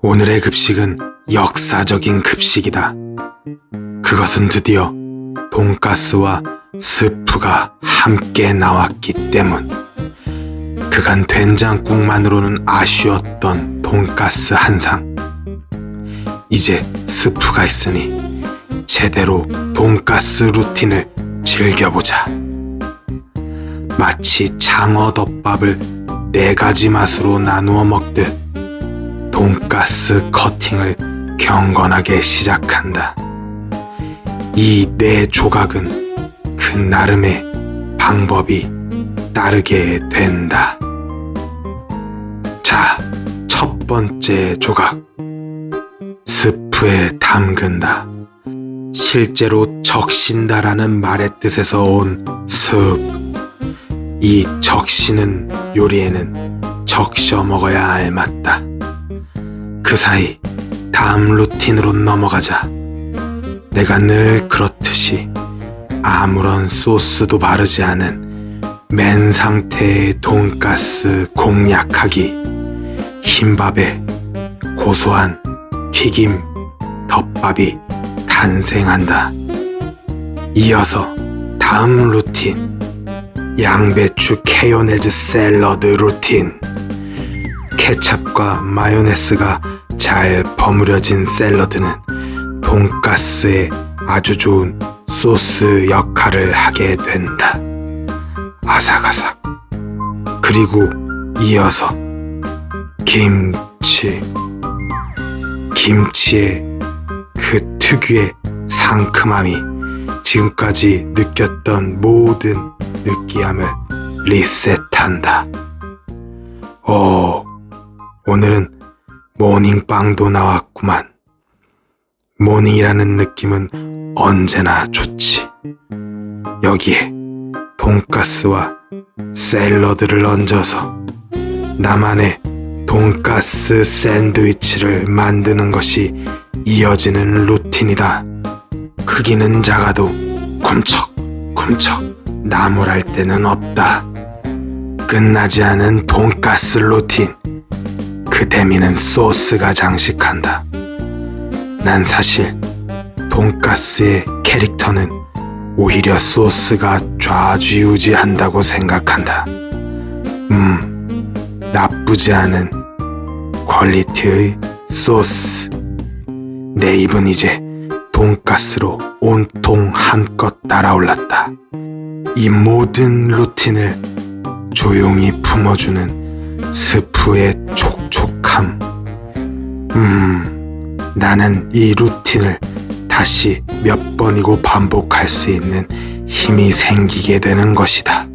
오늘의 급식은 역사적인 급식이다. 그것은 드디어 돈가스와 스프가 함께 나왔기 때문. 그간 된장국만으로는 아쉬웠던 돈가스 한 상. 이제 스프가 있으니 제대로 돈가스 루틴을 즐겨보자. 마치 장어 덮밥을 네 가지 맛으로 나누어 먹듯 돈가스 커팅을 경건하게 시작한다. 이 네 조각은 그 나름의 방법이 따르게 된다. 자, 첫 번째 조각. 스프에 담근다. 실제로 적신다라는 말의 뜻에서 온 습. 이 적시는 요리에는 적셔 먹어야 알맞다. 그 사이 다음 루틴으로 넘어가자. 내가 늘 그렇듯이 아무런 소스도 바르지 않은 맨 상태의 돈가스 공략하기. 흰밥에 고소한 튀김 덮밥이 탄생한다. 이어서 다음 루틴. 양배추 케요네즈 샐러드 루틴. 케찹과 마요네스가 잘 버무려진 샐러드는 돈가스에 아주 좋은 소스 역할을 하게 된다. 아삭아삭. 그리고 이어서 김치. 김치의 그 특유의 상큼함이 지금까지 느꼈던 모든 느끼함을 리셋한다. 오, 오늘은 모닝빵도 나왔구만. 모닝이라는 느낌은 언제나 좋지. 여기에 돈가스와 샐러드를 얹어서 나만의 돈가스 샌드위치를 만드는 것이 이어지는 루틴이다. 크기는 작아도 쿰척 쿰척 나무랄 데는 없다. 끝나지 않은 돈가스 루틴. 그 대미는 소스가 장식한다. 난 사실 돈가스의 캐릭터는 오히려 소스가 좌지우지한다고 생각한다. 음, 나쁘지 않은 퀄리티의 소스. 내 입은 이제 돈가스로 온통 한껏 날아올랐다. 이 모든 루틴을 조용히 품어주는 스프의 촉 촉함. 음, 나는 이 루틴을 다시 몇 번이고 반복할 수 있는 힘이 생기게 되는 것이다.